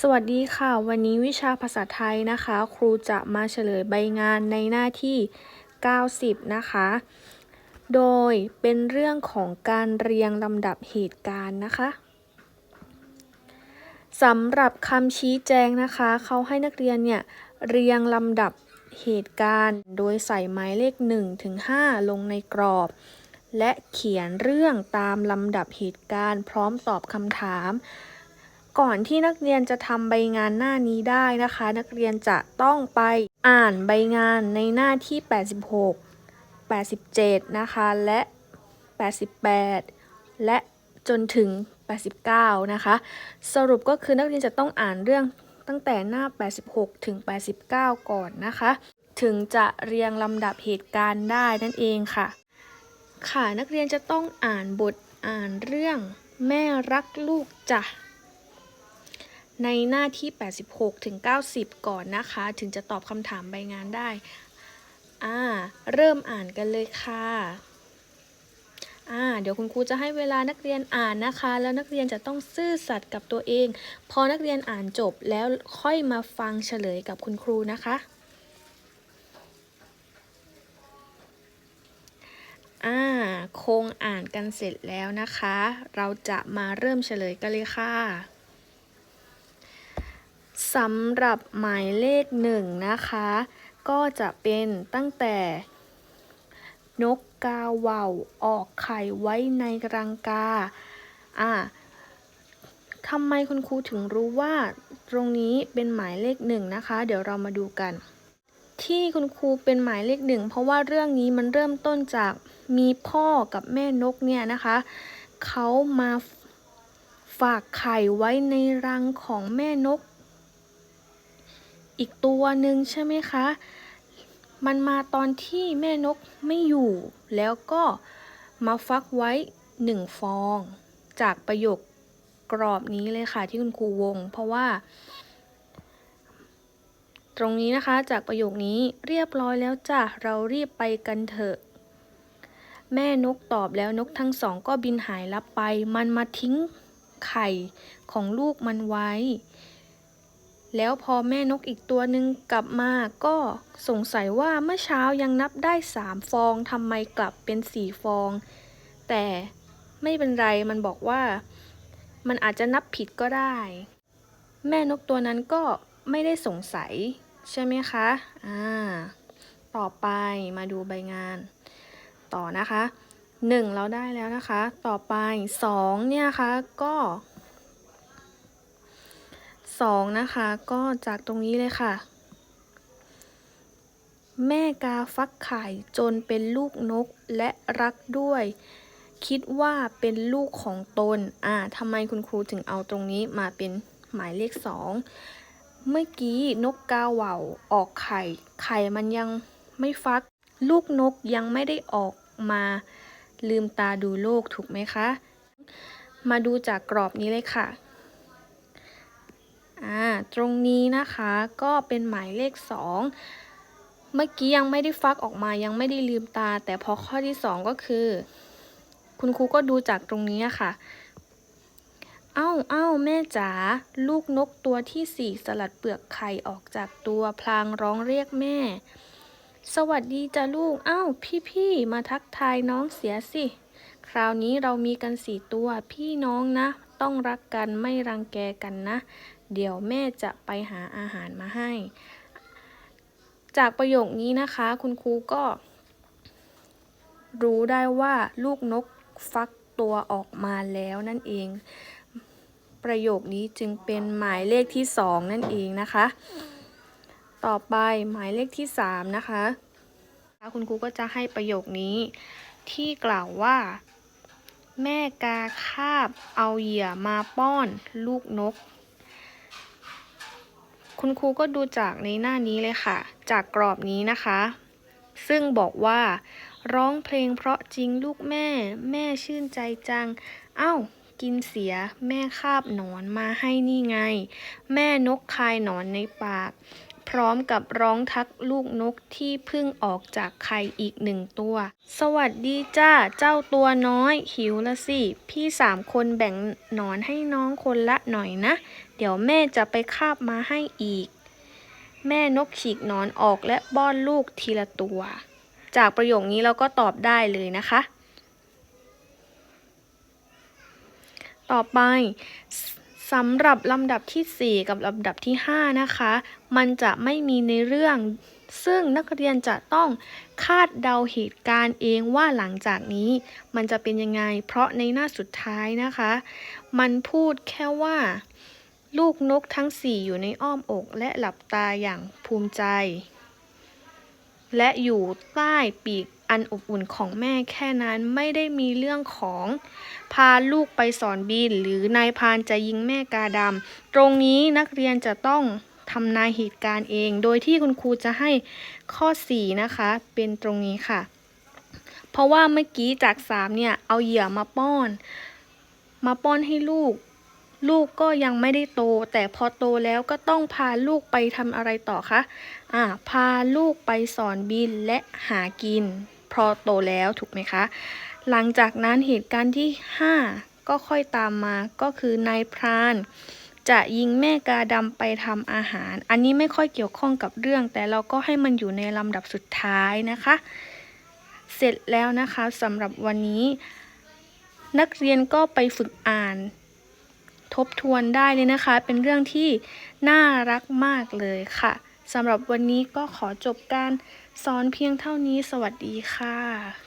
สวัสดีค่ะ วันนี้วิชาภาษาไทยนะคะ ครูจะมาเฉลยใบงานในหน้าที่ 90 นะคะ โดยเป็นเรื่องของการเรียงลำดับเหตุการณ์นะคะสำหรับคำชี้แจงนะคะ เขาให้นักเรียนเนี่ยเรียงลำดับเหตุการณ์ โดยใส่หมายเลข1ถึง5ลงในกรอบ และเขียนเรื่องตามลำดับเหตุการณ์ พร้อมตอบคำถาม ก่อนที่นักเรียนจะทำใบงานหน้านี้ได้นะคะ นักเรียนจะต้องไปอ่านใบงานในหน้าที่ 86 87 นะคะ และ 88 และจนถึง 89 นะคะ สรุปก็คือนักเรียนจะต้องอ่านเรื่องตั้งแต่หน้า 86 ถึง 89 ก่อนนะคะ ถึงจะเรียงลำดับเหตุการณ์ได้นั่นเองค่ะ ค่ะนักเรียนจะต้องอ่านบทอ่านเรื่องแม่รักลูกจ้ะ ในหน้าที่ 86 ถึง 90 ก่อนนะคะ ถึงจะตอบคำถามใบงานได้ อ่า เริ่มอ่านกันเลยค่ะ อ่า เดี๋ยวคุณครูจะให้เวลานักเรียนอ่านนะคะ แล้วนักเรียนจะต้องซื่อสัตย์กับตัวเอง พอนักเรียนอ่านจบแล้วค่อยมาฟังเฉลยกับคุณครูนะคะ อ่า คงอ่านกันเสร็จแล้วนะคะ เราจะมาเริ่มเฉลยกันเลยค่ะ สำหรับหมายเลขหนึ่งนะคะ ก็จะเป็นตั้งแต่ นกกาเหว่าออกไข่ไว้ในรังกา อ่าทำไมคุณครูถึงรู้ว่าตรงนี้เป็นหมายเลขหนึ่งนะคะ เดี๋ยวเรามาดูกัน ที่คุณครูเป็นหมายเลขหนึ่งเพราะว่าเรื่องนี้มันเริ่มต้นจากมีพ่อกับแม่นกเนี่ยนะคะเขามาฝากไข่ไว้ในรังของแม่นก อีกตัวหนึ่งใช่ไหมคะ มันมาตอนที่แม่นกไม่อยู่ แล้วก็มาฟักไว้หนึ่งฟอง จากประโยคกรอบนี้เลยค่ะที่คุณครูวง เพราะว่า ตรงนี้นะคะจากประโยคนี้เรียบร้อยแล้วจ้ะเรารีบไปกันเถอะ แม่นกตอบแล้วนกทั้งสองก็บินหายลับไป มันมาทิ้งไข่ของลูกมันไว้ แล้วพอแม่นกอีกตัวหนึ่งกลับมาก็สงสัยว่าเมื่อเช้ายังนับได้สามฟองทำไมกลับเป็นสี่ฟอง แต่ไม่เป็นไรมันบอกว่า มันอาจจะนับผิดก็ได้ แม่นกตัวนั้นก็ไม่ได้สงสัย ใช่ไหมคะอ่าต่อไปมาดูใบงาน ต่อนะคะหนึ่งเราได้แล้วนะคะ ต่อไปสองเนี่ยคะก็ สองนะคะก็จากตรงนี้เลยค่ะ แม่กาฟักไข่จนเป็นลูกนกและรักด้วย คิดว่าเป็นลูกของตน อ่าทำไมคุณครูถึงเอาตรงนี้มาเป็นหมายเลขสองเมื่อกี้นกกาเหว่า ออกไข่ ไข่มันยังไม่ฟัก ลูกนกยังไม่ได้ออกมาลืมตาดูโลกถูกไหมคะ มาดูจากกรอบนี้เลยค่ะ ตรงนี้นะคะก็เป็นหมายเลขสองเมื่อกี้ยังไม่ได้ฟักออกมายังไม่ได้ลืมตา แต่พอข้อที่สองก็คือ คุณครูก็ดูจากตรงนี้ค่ะ เอ้าเอ้าแม่จ๋าลูกนกตัวที่สี่สลัดเปลือกไข่ออกจากตัวพลางร้องเรียกแม่ สวัสดีจ้ะลูกเอ้าพี่ๆมาทักทายน้องเสียสิคราวนี้เรามีกันสี่ตัวพี่น้องนะ ต้องรักกันไม่รังแกกันนะ เดี๋ยวแม่จะไปหาอาหารมาให้ จากประโยคนี้นะคะ คุณครูก็ รู้ได้ว่าลูกนกฟักตัวออกมาแล้วนั่นเอง ประโยคนี้จึงเป็นหมายเลขที่สองนั่นเองนะคะ ต่อไปหมายเลขที่สามนะคะ คุณครูก็จะให้ประโยคนี้ที่กล่าวว่า แม่กาคาบเอาเหยื่อมาป้อนลูกนก คุณครูก็ดูจากในหน้านี้เลยค่ะ จากกรอบนี้นะคะ ซึ่งบอกว่า ร้องเพลงเพราะจริงลูกแม่ แม่ชื่นใจจัง เอ้า กินเสียแม่คาบหนอนมาให้นี่ไง แม่นกคายหนอนในปาก พร้อมกับร้องทักลูกนกที่เพิ่งออกจากไข่อีกหนึ่งตัว สวัสดีจ้า เจ้าตัวน้อย หิวละสิ พี่สามคนแบ่งหนอนให้น้องคนละหน่อยนะ เดี๋ยวแม่จะไปคาบมาให้อีก แม่นกฉีกหนอนออกและป้อนลูกทีละตัว จากประโยคนี้เราก็ตอบได้เลยนะคะ ต่อไป สำหรับลำดับทีสี่ 4 กับลำดับที่ 5 นะคะ มันจะไม่มีในเรื่อง ซึ่งนักเรียนจะต้องคาดเดาเหตุการณ์เองว่าหลังจากนี้ มันจะเป็นยังไง เพราะในหน้าสุดท้ายนะคะ มันพูดแค่ว่า ลูกนกทั้งสี่อยู่ในอ้อมอกและหลับตาอย่างภูมิใจ และอยู่ใต้ปีก อันอบอุ่นของแม่แค่นั้นไม่ได้มีเรื่องของ พาลูกไปสอนบิน หรือนายพานจะยิงแม่กาดำตรงนี้นักเรียนจะต้องทำนายเหตุการณ์เอง โดยที่คุณครูจะให้ข้อ 4 นะคะ เป็นตรงนี้ค่ะ เพราะว่าเมื่อกี้จาก 3 เนี่ย เอาเหยื่อมาป้อน มาป้อนให้ลูก ลูกก็ยังไม่ได้โต แต่พอโตแล้วก็ต้องพาลูกไปทำอะไรต่อคะ อ่า พาลูกไปสอนบินและหากิน พอโตแล้วถูกไหมคะ หลังจากนั้นเหตุการณ์ที่ 5 ก็ค่อยตามมาก็คือนายพรานจะยิงแม่กาดำไปทำอาหาร อันนี้ไม่ค่อยเกี่ยวข้องกับเรื่อง แต่เราก็ให้มันอยู่ในลำดับสุดท้ายนะคะ เสร็จแล้วนะคะสำหรับวันนี้ นักเรียนก็ไปฝึกอ่าน ทบทวนได้เลยนะคะ เป็นเรื่องที่น่ารักมากเลยค่ะ สำหรับวันนี้ก็ขอจบการสอนเพียงเท่านี้สวัสดีค่ะ